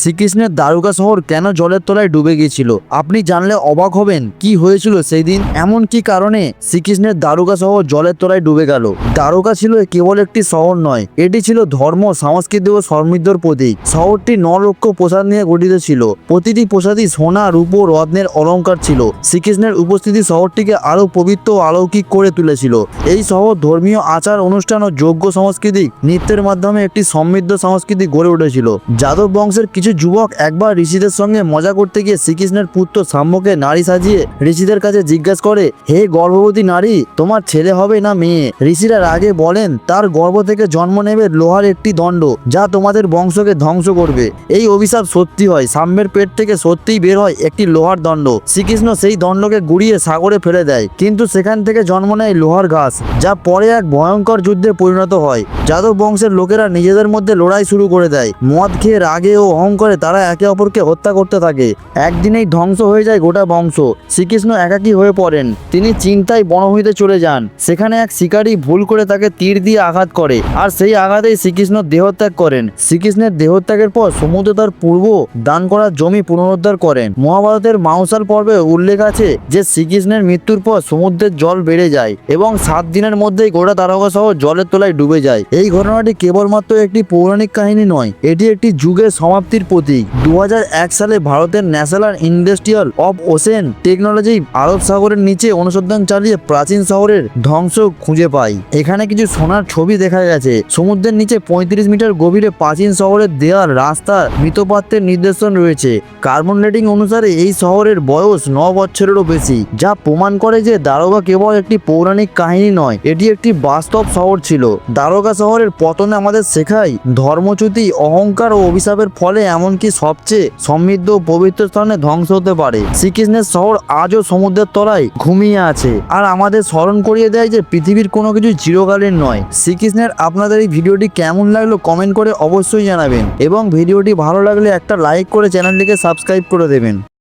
শ্রীকৃষ্ণের দ্বারকা শহর কেন জলের তলায় ডুবে গিয়েছিল? আপনি জানলে অবাক হবেন, কি হয়েছিল সেই দিন এমন কি কারণে শ্রীকৃষ্ণের দ্বারকা শহর জলের তলায় ডুবে গেল? দ্বারকা ছিল কেবল একটি শহর নয়, এটি ছিল ধর্ম, সংস্কৃতি ও সমৃদ্ধর প্রতীক। শহরটি ন লক্ষ প্রসাদ নিয়ে গঠিত ছিল, প্রতিটি প্রসাদই সোনা, রূপ ও রত্নের অলঙ্কার ছিল। শ্রীকৃষ্ণের উপস্থিতি শহরটিকে আরও পবিত্র ও অলৌকিক করে তুলেছিল। এই শহর ধর্মীয় আচার, অনুষ্ঠান ও যোগ্য সাংস্কৃতিক নৃত্যের মাধ্যমে একটি সমৃদ্ধ সংস্কৃতি গড়ে উঠেছিল। যাদব বংশের কিছু যুবক একবার ঋষিদের সঙ্গে মজা করতে গিয়ে শ্রীকৃষ্ণের পুত্র সাম্যকে নারী সাজিয়ে ঋষিদের কাছে জিজ্ঞাসা করে, হে গর্ভবতী নারী, তোমার ছেলে হবে না মেয়ে? ঋষিরা আগে বলেন, তার গর্ভ থেকে জন্ম নেবে লোহার একটি দণ্ড, যা তোমাদের বংশকে ধ্বংস করবে। এই অভিশাপ সত্যি হয়, সাম্যের পেট থেকে সত্যিই বের হয় একটি লোহার দণ্ড। শ্রীকৃষ্ণ সেই দণ্ডকে গুড়িয়ে সাগরে ফেলে দেয়, কিন্তু সেখান থেকে জন্ম নেয় লোহার ঘাস, যা পরে এক ভয়ঙ্কর যুদ্ধে পরিণত হয়। যাদব বংশের লোকেরা নিজেদের মধ্যে লড়াই শুরু করে দেয়। মদ খেয়ে রাগে ও অহংকারে তারা একে অপরকে হত্যা করতে থাকে। একদিনেই ধ্বংস হয়ে যায় গোটা বংশ। শ্রীকৃষ্ণ একাকী হয়ে পড়েন। তিনি চিন্তায় বনভূমিতে চলে যান। সেখানে এক শিকারী ভুল করে তাকে তীর দিয়ে আঘাত করে। আর সেই আঘাতেই শ্রীকৃষ্ণ দেহত্যাগ করেন। শ্রীকৃষ্ণের দেহত্যাগের পর সমুদ্র তার পূর্ব দান করা জমি পুনরুদ্ধার করেন। মহাভারতের মাউসাল পর্বে উল্লেখ আছে যে শ্রীকৃষ্ণের মৃত্যুর পর সমুদ্রের জল বেড়ে যায় এবং সাত দিনের মধ্যেই গোটা তারকা শহর জলের তলায় ডুবে যায়। এই ঘটনাটি কেবলমাত্র একটি পৌরাণিক কাহিনী নয়, এটি একটি যুগের সমাপ্তির প্রতীক দু হাজার এক সালে ভারতের national industrial of ocean technology আরব সাগরের নিচে অনুসন্ধান চালিয়ে প্রাচীন শহরের ধ্বংস খুঁজে পায়। এখানে কিছু সোনার ছবি দেখা গেছে। সমুদ্রের নিচে পঁয়ত্রিশ মিটার গভীরে প্রাচীন শহরের দেয়াল, রাস্তা মৃতপাত্রের নির্দেশন রয়েছে। কার্বন রেটিং অনুসারে এই শহরের বয়স ন বছরেরও বেশি, যা প্রমাণ করে যে দারোগা কেবল একটি পৌরাণিক কাহিনী নয়, এটি একটি বাস্তব শহর ছিল। দারোগা শহরের পতনে আমাদের শেখায় ধর্মচ্যুতি, অহংকার ও অভিশাপের ফলে এমনকি সবচেয়ে সমৃদ্ধ পবিত্র স্থানে ধ্বংস হতে পারে। শ্রীকৃষ্ণের শহর আজও সমুদ্রের তলায় ঘুমিয়ে আছে। আর আমাদের স্মরণ করিয়ে দেয় যে পৃথিবীর কোনো কিছু চিরকালীন নয়। শ্রীকৃষ্ণের আপনাদের এই ভিডিওটি কেমন লাগল কমেন্ট করে অবশ্যই জানাবেন। এবং ভিডিওটি ভালো লাগলে একটা লাইক করে চ্যানেলটিকে সাবস্ক্রাইব করে দেবেন।